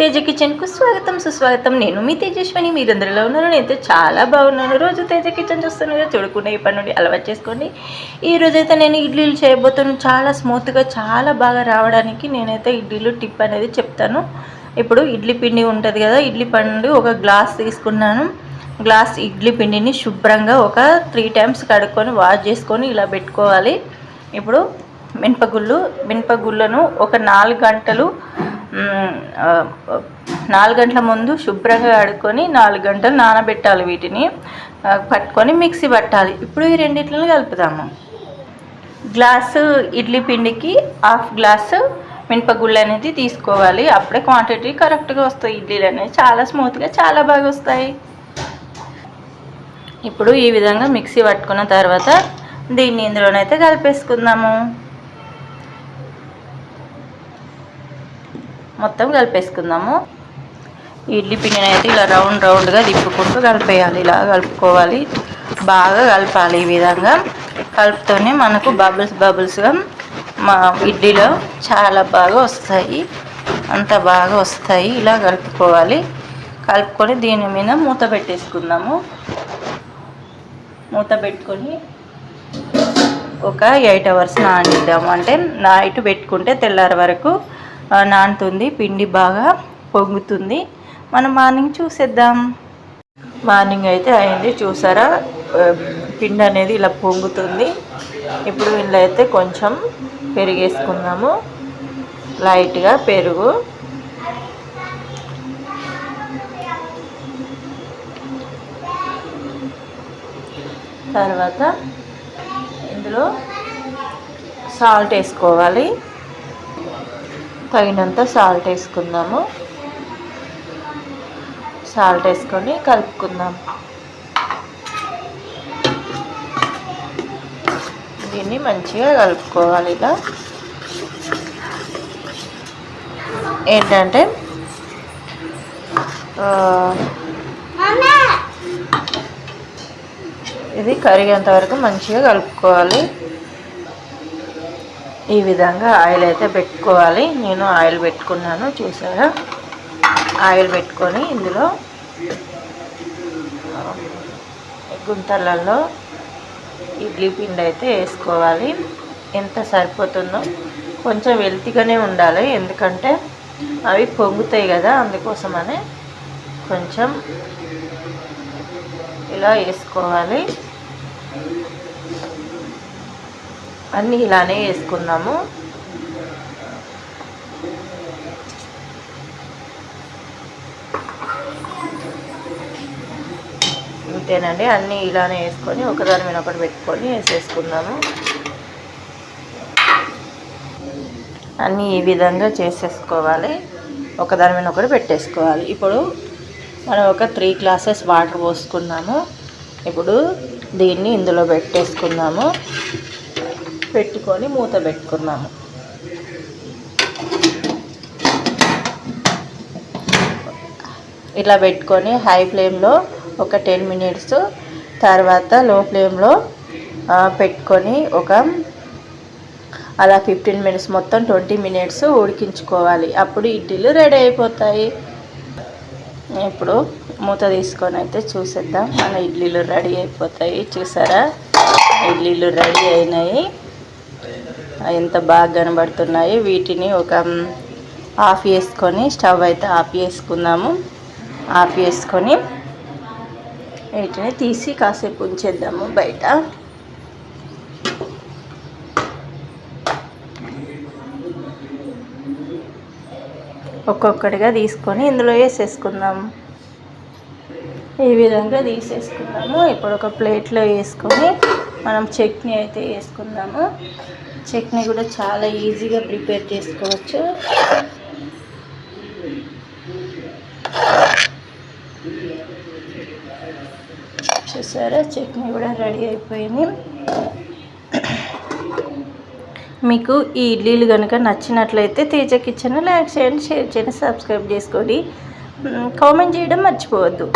తేజ కిచెన్కు స్వాగతం సుస్వాగతం. నేను మీ తేజస్విని మీరందరిలో ఉన్నారు. నేనైతే చాలా బాగున్నాను. రోజు తేజ కిచెన్ చూస్తున్నాను చూడకుండా ఇప్పటి నుండి అలవాటు చేసుకోండి. ఈ రోజైతే నేను ఇడ్లీలు చేయబోతున్నాను. చాలా స్మూత్గా చాలా బాగా రావడానికి నేనైతే ఇడ్లీలు టిప్ అనేది చెప్తాను. ఇప్పుడు ఇడ్లీ పిండి ఉంటుంది కదా ఇడ్లీ పండు ఒక గ్లాస్ తీసుకున్నాను. గ్లాస్ ఇడ్లీ పిండిని శుభ్రంగా ఒక త్రీ టైమ్స్ కడుక్కొని వాష్ చేసుకొని ఇలా పెట్టుకోవాలి. ఇప్పుడు మినపగుళ్ళు మినపగుళ్ళను ఒక నాలుగు గంటలు నాలుగు గంటల ముందు శుభ్రంగా కడుక్కొని నాలుగు గంటలు నానబెట్టాలి వీటిని. పట్టుకొని మిక్సీ పట్టాలి. ఇప్పుడు ఈ రెండిట్లను కలుపుదాము. గ్లాసు ఇడ్లీ పిండికి హాఫ్ గ్లాసు మినపగుళ్ళు అనేది తీసుకోవాలి. అప్పుడే క్వాంటిటీ కరెక్ట్గా వస్తాయి. ఇడ్లీలు అనేవి చాలా స్మూత్గా చాలా బాగా వస్తాయి. ఇప్పుడు ఈ విధంగా మిక్సీ పట్టుకున్న తర్వాత దీన్ని ఇందులోనైతే కలిపేసుకుందాము. మొత్తం కలిపేసుకుందాము. ఈ ఇడ్లీ పిండిని అయితే ఇలా రౌండ్ రౌండ్గా తిప్పుకుంటూ కలిపేయాలి. ఇలా కలుపుకోవాలి. బాగా కలపాలి ఈ విధంగా. కలుపుతూనే మనకు బబుల్స్ బబుల్స్గా మా ఇడ్లీలో చాలా బాగా వస్తాయి. అంత బాగా వస్తాయి. ఇలా కలుపుకోవాలి. కలుపుకొని దీని మీద మూత పెట్టేసుకుందాము. మూత పెట్టుకొని ఒక ఎయిట్ అవర్స్ నానిద్దాము. అంటే నైట్ పెట్టుకుంటే తెల్లారి వరకు నానుతుంది పిండి బాగా పొంగుతుంది. మనం మార్నింగ్ చూసేద్దాం. మార్నింగ్ అయితే అయింది చూసారా? పిండి అనేది ఇలా పొంగుతుంది. ఇప్పుడు ఇందులో అయితే కొంచెం పెరిగేసుకుందాము. లైట్గా పెరుగు. తర్వాత ఇందులో సాల్ట్ వేసుకోవాలి. తగినంత సాల్ట్ వేసుకుందాము. సాల్ట్ వేసుకొని కలుపుకుందాం. దీన్ని మంచిగా కలుపుకోవాలి ఇలా. ఏంటంటే ఇది కరిగేంత వరకు మంచిగా కలుపుకోవాలి. ఈ విధంగా ఆయిల్ అయితే పెట్టుకోవాలి. నేను ఆయిల్ పెట్టుకున్నాను చూసారా? ఆయిల్ పెట్టుకొని ఇందులో గుంతలలో ఇడ్లీ పిండి అయితే వేసుకోవాలి. ఎంత సరిపోతుందో కొంచెం వెల్తిగానే ఉండాలి. ఎందుకంటే అవి పొంగుతాయి కదా అందుకోసమనే కొంచెం ఇలా వేసుకోవాలి. అన్నీ ఇలానే వేసుకుందాము. అంతేనండి అన్నీ ఇలానే వేసుకొని ఒకదాని మీద ఒకటి పెట్టుకొని వేసేసుకుందాము. అన్నీ ఈ విధంగా చేసేసుకోవాలి. ఒకదాని మీద ఒకటి పెట్టేసుకోవాలి. ఇప్పుడు మనం ఒక త్రీ గ్లాసెస్ వాటర్ పోసుకున్నాము ఇప్పుడు దీన్ని ఇందులో పెట్టేసుకుందాము. పెట్టుకొని మూత పెట్టుకున్నాము. ఇట్లా పెట్టుకొని హై ఫ్లేమ్లో ఒక టెన్ మినిట్స్ తర్వాత లో ఫ్లేమ్లో పెట్టుకొని ఒక అలా ఫిఫ్టీన్ మినిట్స్ మొత్తం ట్వంటీ మినిట్స్ ఉడికించుకోవాలి. అప్పుడు ఇడ్లీలు రెడీ అయిపోతాయి. ఇప్పుడు మూత తీసుకొని అయితే చూసేద్దాం. మన ఇడ్లీలు రెడీ అయిపోతాయి. చూసారా? ఇడ్లీలు రెడీ అయినాయి. ఎంత బాగా కనబడుతున్నాయి వీటిని ఒక ఆఫ్ చేసుకొని స్టవ్ అయితే ఆఫ్ చేసుకుందాము. ఆఫ్ చేసుకొని వీటిని తీసి కాసేపు ఉంచేద్దాము బయట. ఒక్కొక్కటిగా తీసుకొని ఇందులో వేసేసుకుందాము ఈ విధంగా తీసేసుకున్నాము ఇప్పుడు ఒక ప్లేట్లో వేసుకొని మనం చట్నీ అయితే వేసుకుందాము. చట్నీ కూడా చాలా ఈజీగా ప్రిపేర్ చేసుకోవచ్చు. చూసారా? చట్నీ కూడా రెడీ అయిపోయింది. మీకు ఈ ఇడ్లీలు కనుక నచ్చినట్లయితే తేజ కిచెన్ లైక్ చేయండి షేర్ చేయండి సబ్స్క్రైబ్ చేసుకోండి. కామెంట్ చేయడం మర్చిపోవద్దు.